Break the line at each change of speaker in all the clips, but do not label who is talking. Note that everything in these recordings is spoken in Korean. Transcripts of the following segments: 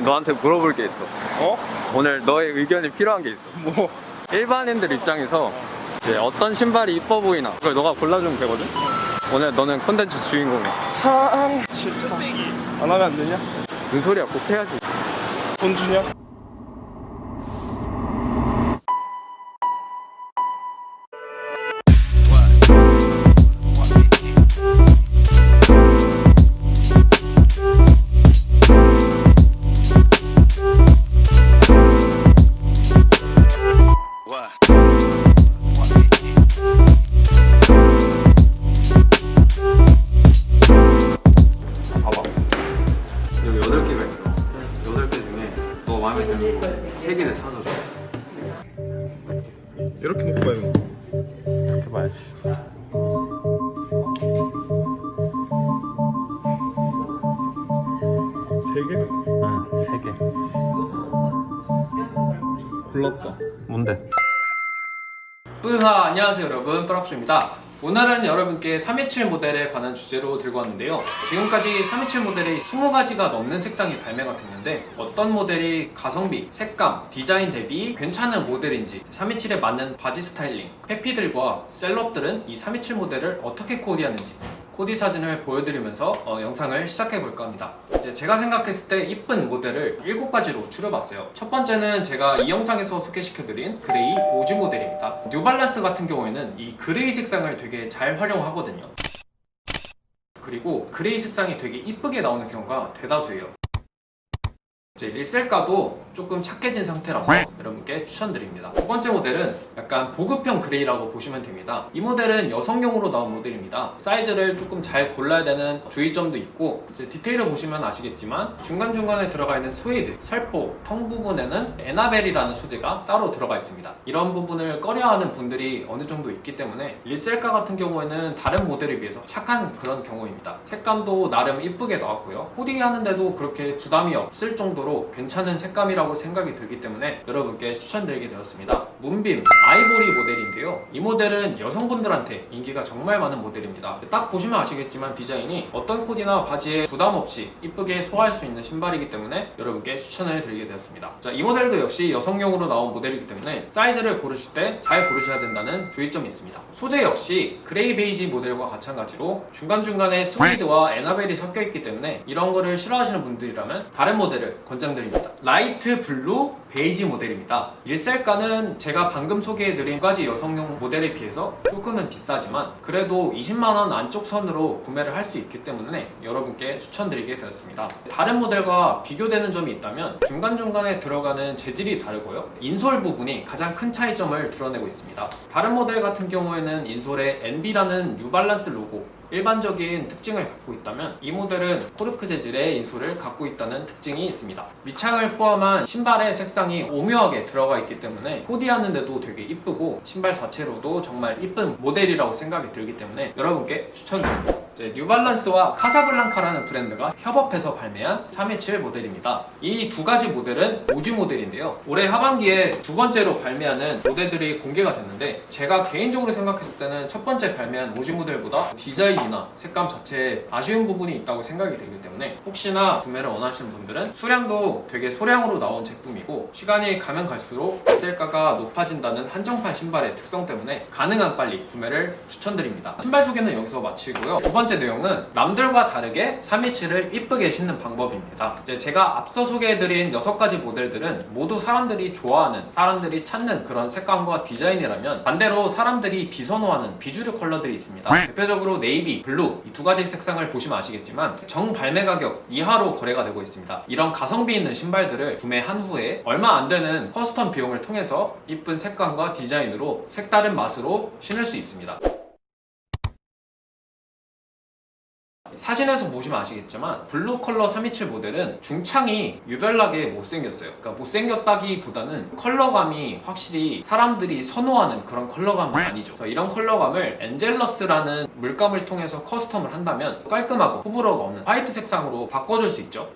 오늘 너한테 물어볼 게 있어.
어?
오늘 너의 의견이 필요한 게 있어.
뭐?
일반인들 입장에서 이제 어떤 신발이 이뻐 보이나 그걸 너가 골라주면 되거든? 오늘 너는 콘텐츠 주인공이야.
한 싫다. 안 하면 안 되냐?
무슨 소리야? 꼭 해야지.
돈 주냐? 이렇게 놓고 가요.
이렇게 봐야지.
세 개?
응, 3개.
골랐다.
뭔데?
뿌하 안녕하세요 여러분 뿌락슈입니다 오늘은 여러분께 327 모델에 관한 주제로 들고 왔는데요. 지금까지 327 모델이 20가지가 넘는 색상이 발매가 됐는데 어떤 모델이 가성비, 색감, 디자인 대비 괜찮은 모델인지 327에 맞는 바지 스타일링, 페피들과 셀럽들은 이 327 모델을 어떻게 코디하는지 코디 사진을 보여드리면서 어, 영상을 시작해 볼까 합니다. 이제 제가 생각했을 때 이쁜 모델을 7가지로 추려봤어요. 첫 번째는 제가 이 영상에서 소개시켜드린 그레이 오즈 모델입니다. 뉴발란스 같은 경우에는 이 그레이 색상을 되게 잘 활용하거든요. 그리고 그레이 색상이 되게 이쁘게 나오는 경우가 대다수예요. 이제 일셀가도 조금 착해진 상태라서 여러분께 추천드립니다. 두 번째 모델은 약간 보급형 그레이라고 보시면 됩니다. 이 모델은 여성용으로 나온 모델입니다. 사이즈를 조금 잘 골라야 되는 주의점도 있고 이제 디테일을 보시면 아시겠지만 중간중간에 들어가 있는 스웨이드, 설포, 텅 부분에는 에나벨이라는 소재가 따로 들어가 있습니다. 이런 부분을 꺼려하는 분들이 어느 정도 있기 때문에 일셀가 같은 경우에는 다른 모델에 비해서 착한 그런 경우입니다. 색감도 나름 이쁘게 나왔고요. 코디하는데도 그렇게 부담이 없을 정도로 괜찮은 색감이라고 생각이 들기 때문에 여러분께 추천드리게 되었습니다. 문빔 아이보리 모델인데요. 이 모델은 여성분들한테 인기가 정말 많은 모델입니다. 딱 보시면 아시겠지만 디자인이 어떤 코디나 바지에 부담 없이 이쁘게 소화할 수 있는 신발이기 때문에 여러분께 추천을 드리게 되었습니다. 자, 이 모델도 역시 여성용으로 나온 모델이기 때문에 사이즈를 고르실 때 잘 고르셔야 된다는 주의점이 있습니다. 소재 역시 그레이 베이지 모델과 마찬가지로 중간중간에 스웨이드와 에나벨이 섞여 있기 때문에 이런 거를 싫어하시는 분들이라면 다른 모델을 권장드립니다. 라이트 블루 베이지 모델입니다. 일셀가는 제가 방금 소개해드린 두 가지 여성용 모델에 비해서 조금은 비싸지만 그래도 20만원 안쪽 선으로 구매를 할 수 있기 때문에 여러분께 추천드리게 되었습니다. 다른 모델과 비교되는 점이 있다면 중간중간에 들어가는 재질이 다르고요. 인솔 부분이 가장 큰 차이점을 드러내고 있습니다. 다른 모델 같은 경우에는 인솔에 NB라는 뉴발란스 로고 일반적인 특징을 갖고 있다면 이 모델은 코르크 재질의 인솔을 갖고 있다는 특징이 있습니다. 밑창을 포함한 신발의 색상이 오묘하게 들어가 있기 때문에 코디하는데도 되게 이쁘고 신발 자체로도 정말 이쁜 모델이라고 생각이 들기 때문에 여러분께 추천드립니다. 이제 뉴발란스와 카사블랑카라는 브랜드가 협업해서 발매한 327 모델입니다. 이 두 가지 모델은 오지 모델인데요. 올해 하반기에 두 번째로 발매하는 모델들이 공개가 됐는데 제가 개인적으로 생각했을 때는 첫 번째 발매한 오지 모델보다 디자인이나 색감 자체에 아쉬운 부분이 있다고 생각이 들기 때문에 혹시나 구매를 원하시는 분들은 수량도 되게 소량으로 나온 제품이고 시간이 가면 갈수록 셀가가 높아진다는 한정판 신발의 특성 때문에 가능한 빨리 구매를 추천드립니다. 신발 소개는 여기서 마치고요. 두 번째 내용은 남들과 다르게 327을 이쁘게 신는 방법입니다. 이제 제가 앞서 소개해드린 6가지 모델들은 모두 사람들이 좋아하는, 사람들이 찾는 그런 색감과 디자인이라면 반대로 사람들이 비선호하는 비주류 컬러들이 있습니다. 대표적으로 네이비, 블루 이 두 가지 색상을 보시면 아시겠지만 정 발매 가격 이하로 거래가 되고 있습니다. 이런 가성비 있는 신발들을 구매한 후에 얼마 안 되는 커스텀 비용을 통해서 이쁜 색감과 디자인으로 색다른 맛으로 신을 수 있습니다. 사진에서 보시면 아시겠지만 블루 컬러 327 모델은 중창이 유별나게 못생겼어요. 그러니까 못생겼다기보다는 컬러감이 확실히 사람들이 선호하는 그런 컬러감은 아니죠. 그래서 이런 컬러감을 엔젤러스라는 물감을 통해서 커스텀을 한다면 깔끔하고 호불호가 없는 화이트 색상으로 바꿔줄 수 있죠.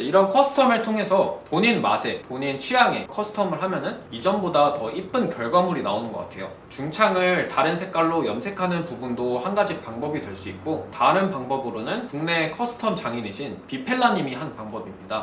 이런 커스텀을 통해서 본인 맛에, 본인 취향에 커스텀을 하면은 이전보다 더 이쁜 결과물이 나오는 것 같아요. 중창을 다른 색깔로 염색하는 부분도 한 가지 방법이 될 수 있고, 다른 방법으로는 국내 커스텀 장인이신 비펠라님이 한 방법입니다.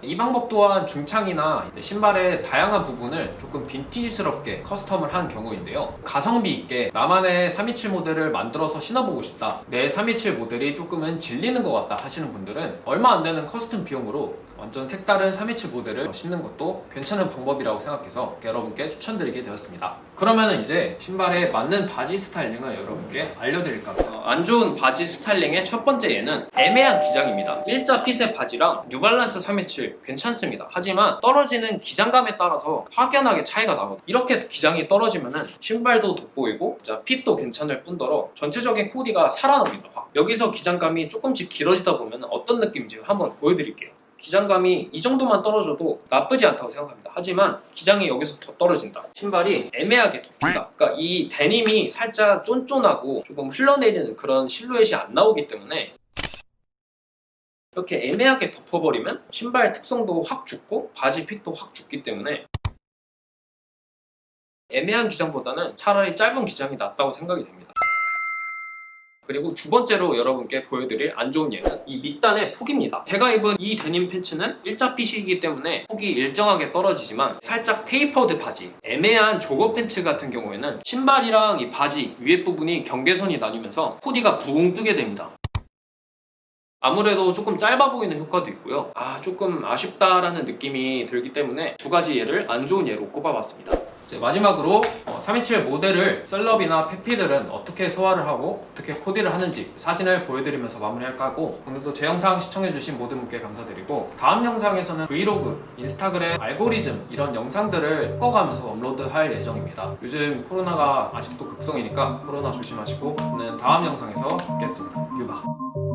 이 방법 또한 중창이나 신발의 다양한 부분을 조금 빈티지스럽게 커스텀을 한 경우인데요. 가성비 있게 나만의 327 모델을 만들어서 신어보고 싶다. 내 327 모델이 조금은 질리는 것 같다 하시는 분들은 얼마 안 되는 커스텀 비용으로 완전 색다른 327 모델을 신는 것도 괜찮은 방법이라고 생각해서 여러분께 추천드리게 되었습니다. 그러면 이제 신발에 맞는 바지 스타일링을 여러분께 알려드릴까. 어, 안 좋은 바지 스타일링의 첫 번째 예는 애매한 기장입니다. 일자 핏의 바지랑 뉴발란스 327 괜찮습니다. 하지만 떨어지는 기장감에 따라서 확연하게 차이가 나거든요. 이렇게 기장이 떨어지면은 신발도 돋보이고 자, 핏도 괜찮을 뿐더러 전체적인 코디가 살아납니다. 확. 여기서 기장감이 조금씩 길어지다 보면 어떤 느낌인지 한번 보여드릴게요. 기장감이 이 정도만 떨어져도 나쁘지 않다고 생각합니다. 하지만 기장이 여기서 더 떨어진다. 신발이 애매하게 덮인다. 그러니까 이 데님이 살짝 쫀쫀하고 조금 흘러내리는 그런 실루엣이 안 나오기 때문에 이렇게 애매하게 덮어버리면 신발 특성도 확 죽고 바지 핏도 확 죽기 때문에 애매한 기장보다는 차라리 짧은 기장이 낫다고 생각이 됩니다. 그리고 두 번째로 여러분께 보여드릴 안 좋은 예는 이 밑단의 폭입니다. 제가 입은 이 데님 팬츠는 일자 핏이기 때문에 폭이 일정하게 떨어지지만 살짝 테이퍼드 바지, 애매한 조거 팬츠 같은 경우에는 신발이랑 이 바지 위에 부분이 경계선이 나뉘면서 코디가 붕 뜨게 됩니다. 아무래도 조금 짧아 보이는 효과도 있고요. 아, 조금 아쉽다라는 느낌이 들기 때문에 두 가지 예를 안 좋은 예로 꼽아봤습니다. 이제 마지막으로 어, 327 모델을 셀럽이나 페피들은 어떻게 소화를 하고 어떻게 코디를 하는지 사진을 보여드리면서 마무리할까 하고 오늘도 제 영상 시청해주신 모든 분께 감사드리고 다음 영상에서는 브이로그, 인스타그램 알고리즘 이런 영상들을 꺾어가면서 업로드할 예정입니다. 요즘 코로나가 아직도 극성이니까 코로나 조심하시고 저는 다음 영상에서 뵙겠습니다. 유바.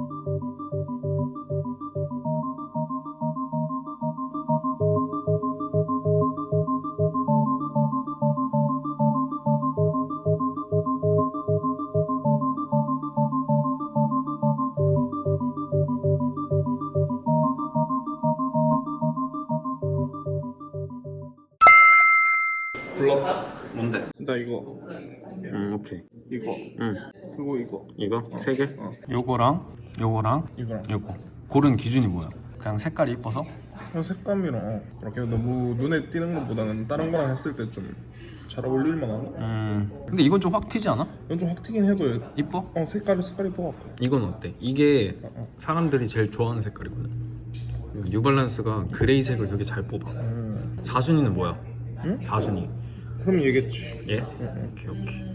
뭔데?
나 이거,
음 오케이.
이거,
응.
그리고 이거,
이거 세 개?
어.
요거랑 요거랑
이거랑.
요거. 고른 기준이 뭐야? 그냥 색깔이 이뻐서?
그냥 색감이랑 어, 그렇게 너무 눈에 띄는 것보다는 다른 거랑 했을 때 좀 잘 어울릴 만한.
음. 근데 이건 좀 확 튀지 않아?
이건 좀 확 튀긴 해도
이뻐?
어 색깔이 색깔이 뽑았고.
이건 어때? 이게
어, 어.
사람들이 제일 좋아하는 색깔이거든. 뉴발란스가 그레이색을 되게 잘 뽑아.
음.
사순이는 뭐야?
응?
사순이.
그럼 얘겠지.
예?
응,
오케이 오케이.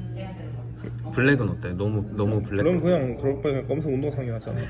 블랙은 어때? 너무 너무 블랙.
그럼 그냥 그럴 바에 검색 운동상이 않나?